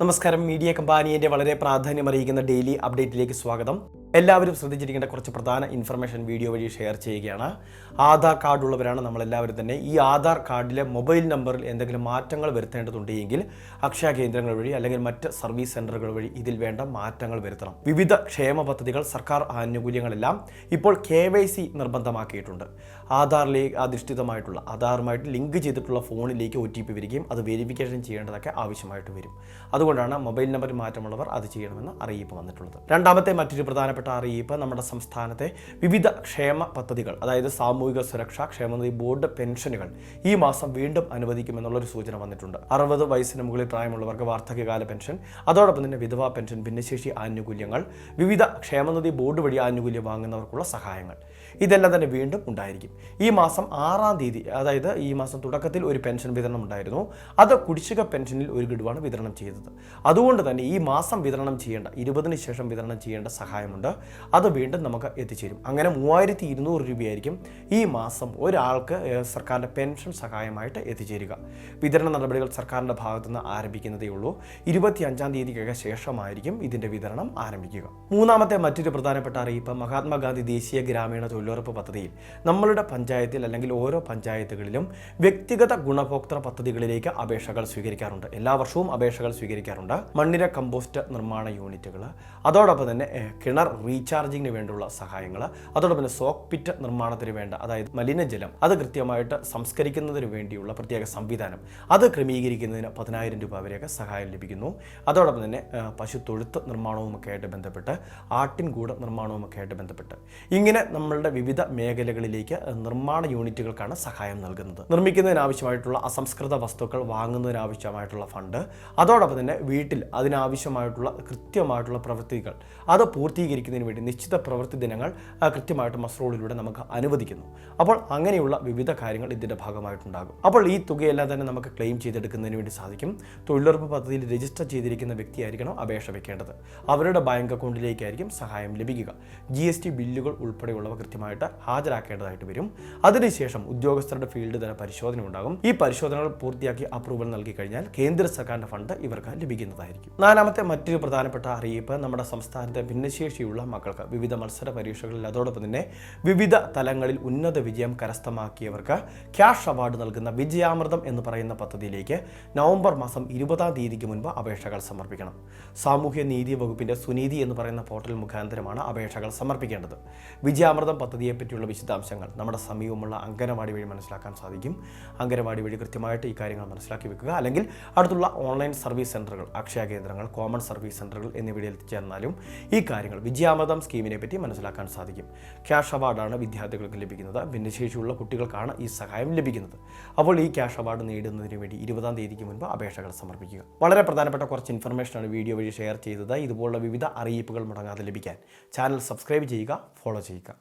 നമസ്കാരം. മീഡിയ കമ്പാനിയുടെ വളരെ പ്രാധാന്യമറിയിക്കുന്ന ഡെയിലി അപ്ഡേറ്റിലേക്ക് സ്വാഗതം. എല്ലാവരും ശ്രദ്ധിച്ചിരിക്കേണ്ട കുറച്ച് പ്രധാന ഇൻഫർമേഷൻ വീഡിയോ വഴി ഷെയർ ചെയ്യുകയാണ്. ആധാർ കാർഡ് ഉള്ളവരാണ് നമ്മളെല്ലാവരും തന്നെ. ഈ ആധാർ കാർഡിലെ മൊബൈൽ നമ്പറിൽ എന്തെങ്കിലും മാറ്റങ്ങൾ വരുത്തേണ്ടതുണ്ടെങ്കിൽ അക്ഷയ കേന്ദ്രങ്ങൾ വഴി അല്ലെങ്കിൽ മറ്റ് സർവീസ് സെന്ററുകൾ വഴി ഇതിൽ വേണ്ട മാറ്റങ്ങൾ വരുത്തണം. വിവിധ ക്ഷേമ പദ്ധതികൾ സർക്കാർ ആനുകൂല്യങ്ങളെല്ലാം ഇപ്പോൾ കെ വൈ സി നിർബന്ധമാക്കിയിട്ടുണ്ട്. ആധാറിലേക്ക് അധിഷ്ഠിതമായിട്ടുള്ള ആധാറുമായിട്ട് ലിങ്ക് ചെയ്തിട്ടുള്ള ഫോണിലേക്ക് ഒ ടി പി വരികയും അത് വെരിഫിക്കേഷൻ ചെയ്യേണ്ടതൊക്കെ ആവശ്യമായിട്ട് വരും. അതുകൊണ്ടാണ് മൊബൈൽ നമ്പർ മാറ്റമുള്ളവർ അത് ചെയ്യണമെന്ന് അറിയിപ്പ് വന്നിട്ടുള്ളത്. രണ്ടാമത്തെ മറ്റൊരു പ്രധാനപ്പെട്ട അറിയിപ്പ് നമ്മുടെ സംസ്ഥാനത്തെ വിവിധ ക്ഷേമ പദ്ധതികൾ അതായത് സാമൂഹിക സുരക്ഷാ ക്ഷേമനിധി ബോർഡ് പെൻഷനുകൾ ഈ മാസം വീണ്ടും അനുവദിക്കുമെന്നുള്ളൊരു സൂചന വന്നിട്ടുണ്ട്. അറുപത് വയസ്സിന് മുകളിൽ പ്രായമുള്ളവർക്ക് വാർദ്ധക്യകാല പെൻഷൻ അതോടൊപ്പം തന്നെ വിധവാ പെൻഷൻ ഭിന്നശേഷി ആനുകൂല്യങ്ങൾ വിവിധ ക്ഷേമനിധി ബോർഡ് വഴി ആനുകൂല്യം വാങ്ങുന്നവർക്കുള്ള സഹായങ്ങൾ. ഇതെല്ലാം തന്നെ വീണ്ടും ഉണ്ടായിരിക്കും. ഈ മാസം ആറാം തീയതി അതായത് ഈ മാസം തുടക്കത്തിൽ ഒരു പെൻഷൻ വിതരണം ഉണ്ടായിരുന്നു. അത് കുടിശ്ശിക പെൻഷനിൽ ഒരു ഗഡുവാണ് വിതരണം ചെയ്തത്. അതുകൊണ്ട് തന്നെ ഈ മാസം വിതരണം ചെയ്യേണ്ട ഇരുപതിന് ശേഷം വിതരണം ചെയ്യേണ്ട സഹായമുണ്ട്. അത് വീണ്ടും നമുക്ക് എത്തിച്ചേരും. അങ്ങനെ മൂവായിരത്തി ഇരുന്നൂറ് രൂപയായിരിക്കും ഈ മാസം ഒരാൾക്ക് സർക്കാരിന്റെ പെൻഷൻ സഹായമായിട്ട് എത്തിച്ചേരുക. വിതരണ നടപടികൾ സർക്കാരിന്റെ ഭാഗത്തു നിന്ന് ആരംഭിക്കുന്നതേ ഉള്ളൂ. ഇരുപത്തി അഞ്ചാം തീയതിക്കൊക്കെ ശേഷമായിരിക്കും ഇതിന്റെ വിതരണം ആരംഭിക്കുക. മൂന്നാമത്തെ മറ്റൊരു പ്രധാനപ്പെട്ട അറിയിപ്പ് മഹാത്മാഗാന്ധി ദേശീയ ഗ്രാമീണ തൊഴിലുറപ്പ് പദ്ധതിയിൽ നമ്മളുടെ പഞ്ചായത്തിൽ അല്ലെങ്കിൽ ഓരോ പഞ്ചായത്തുകളിലും വ്യക്തിഗത ഗുണഭോക്തൃ പദ്ധതികളിലേക്ക് അപേക്ഷകൾ സ്വീകരിക്കാറുണ്ട്. എല്ലാ വർഷവും അപേക്ഷകൾ സ്വീകരിക്കാറുണ്ട്. മണ്ണിര കമ്പോസ്റ്റ് നിർമ്മാണ യൂണിറ്റുകൾ. അതോടൊപ്പം തന്നെ കിണർ റീചാർജിങ്ങിന് വേണ്ടിയുള്ള സഹായങ്ങൾ അതോടൊപ്പം തന്നെ സോക്ക് പിറ്റ് നിർമ്മാണത്തിന് വേണ്ട അതായത് മലിനജലം അത് കൃത്യമായിട്ട് സംസ്കരിക്കുന്നതിന് വേണ്ടിയുള്ള പ്രത്യേക സംവിധാനം. അത് ക്രമീകരിക്കുന്നതിന് പതിനായിരം രൂപ വരെയൊക്കെ സഹായം ലഭിക്കുന്നു. അതോടൊപ്പം തന്നെ ഏഹ്, പശു തൊഴുത്ത് നിർമ്മാണവുമൊക്കെ ആയിട്ട് ബന്ധപ്പെട്ട് ആട്ടിൻകൂട് നിർമ്മാണവുമൊക്കെ ആയിട്ട് ബന്ധപ്പെട്ട്. ഇങ്ങനെ നമ്മളുടെ വിവിധ മേഖലകളിലേക്ക് നിർമ്മാണ യൂണിറ്റുകൾക്കാണ് സഹായം നൽകുന്നത്. നിർമ്മിക്കുന്നതിനാവശ്യമായിട്ടുള്ള അസംസ്കൃത വസ്തുക്കൾ വാങ്ങുന്നതിനാവശ്യമായിട്ടുള്ള ഫണ്ട് അതോടൊപ്പം തന്നെ വീട്ടിൽ അതിനാവശ്യമായിട്ടുള്ള കൃത്യമായിട്ടുള്ള പ്രവൃത്തികൾ അത് പൂർത്തീകരിക്കുന്നതിന് വേണ്ടി നിശ്ചിത പ്രവൃത്തി ദിനങ്ങൾ കൃത്യമായിട്ട് മസ്റോളിലൂടെ നമുക്ക് അനുവദിക്കുന്നു. അപ്പോൾ അങ്ങനെയുള്ള വിവിധ കാര്യങ്ങൾ ഇതിന്റെ ഭാഗമായിട്ടുണ്ടാകും. അപ്പോൾ ഈ തുകയെല്ലാം തന്നെ നമുക്ക് ക്ലെയിം ചെയ്തെടുക്കുന്നതിന് വേണ്ടി സാധിക്കും. തൊഴിലുറപ്പ് പദ്ധതിയിൽ രജിസ്റ്റർ ചെയ്തിരിക്കുന്ന വ്യക്തിയായിരിക്കണം അപേക്ഷ വെക്കേണ്ടത്. അവരുടെ ബാങ്ക് അക്കൗണ്ടിലേക്കായിരിക്കും സഹായം ലഭിക്കുക. ജി എസ് ടി ബില്ലുകൾ ഉൾപ്പെടെയുള്ളവ കൃത്യമായിട്ട് ഹാജരാക്കേണ്ടതായിട്ട് വരും. അതിനുശേഷം ഉദ്യോഗസ്ഥരുടെ ഫീൽഡ് തല പരിശോധന ഉണ്ടാകും. ഈ പരിശോധനകൾ പൂർത്തിയാക്കി അപ്രൂവൽ നൽകി കഴിഞ്ഞാൽ കേന്ദ്ര സർക്കാരിന്റെ ഫണ്ട് ഇവർക്ക് ലഭിക്കുന്നതായിരിക്കും. നാലാമത്തെ മറ്റൊരു പ്രധാനപ്പെട്ട അറിയിപ്പ് നമ്മുടെ സംസ്ഥാനത്തെ ഭിന്നശേഷിയുള്ള മക്കൾക്ക് വിവിധ മത്സര പരീക്ഷകളിൽ അതോടൊപ്പം തന്നെ വിവിധ തലങ്ങളിൽ ഉന്നത വിജയം കരസ്ഥമാക്കിയവർക്ക് ക്യാഷ് അവാർഡ് നൽകുന്ന വിജയാമൃതം എന്ന് പറയുന്ന പദ്ധതിയിലേക്ക് നവംബർ മാസം ഇരുപതാം തീയതിക്ക് മുൻപ് അപേക്ഷകൾ സമർപ്പിക്കണം. സാമൂഹ്യ നീതി വകുപ്പിന്റെ സുനീതി എന്ന് പറയുന്ന പോർട്ടൽ മുഖാന്തരമാണ് അപേക്ഷകൾ സമർപ്പിക്കേണ്ടത്. വിജയാമൃതം പദ്ധതിയെ പറ്റിയുള്ള വിശദാംശങ്ങൾ നമ്മുടെ സമീപമുള്ള അംഗനവാടി വഴി മനസ്സിലാക്കാൻ സാധിക്കും. അംഗനവാടി വഴി കൃത്യമായിട്ട് ഈ കാര്യങ്ങൾ മനസ്സിലാക്കി വെക്കുക. അല്ലെങ്കിൽ അടുത്തുള്ള ഓൺലൈൻ സർവീസ് സെന്ററുകൾ അക്ഷയ കേന്ദ്രങ്ങൾ കോമൺ സർവീസ് സെന്ററുകൾ എന്നിവയിൽ എത്തിച്ചേർന്നാലും ഈ കാര്യങ്ങൾ വിജയാമൃതം സ്കീമിനെ പറ്റി മനസ്സിലാക്കാൻ സാധിക്കും. ക്യാഷ് അവാർഡാണ് വിദ്യാർത്ഥികൾക്ക് ലഭിക്കുന്നത്. ഭിന്നശേഷിയുള്ള കുട്ടികൾക്കാണ് ഈ സഹായം ലഭിക്കുന്നത്. അപ്പോൾ ഈ ക്യാഷ് അവാർഡ് നേടുന്നതിന് വേണ്ടി ഇരുപതാം തീയതിക്ക് മുൻപ് അപേക്ഷകൾ സമർപ്പിക്കുക. വളരെ പ്രധാനപ്പെട്ട കുറച്ച് ഇൻഫർമേഷനാണ് വീഡിയോ വഴി ഷെയർ ചെയ്തത്. ഇതുപോലുള്ള വിവിധ അറിയിപ്പുകൾ മുടങ്ങാതെ ലഭിക്കാൻ. ചാനൽ സബ്സ്ക്രൈബ് ചെയ്യുക ഫോളോ ചെയ്യുക.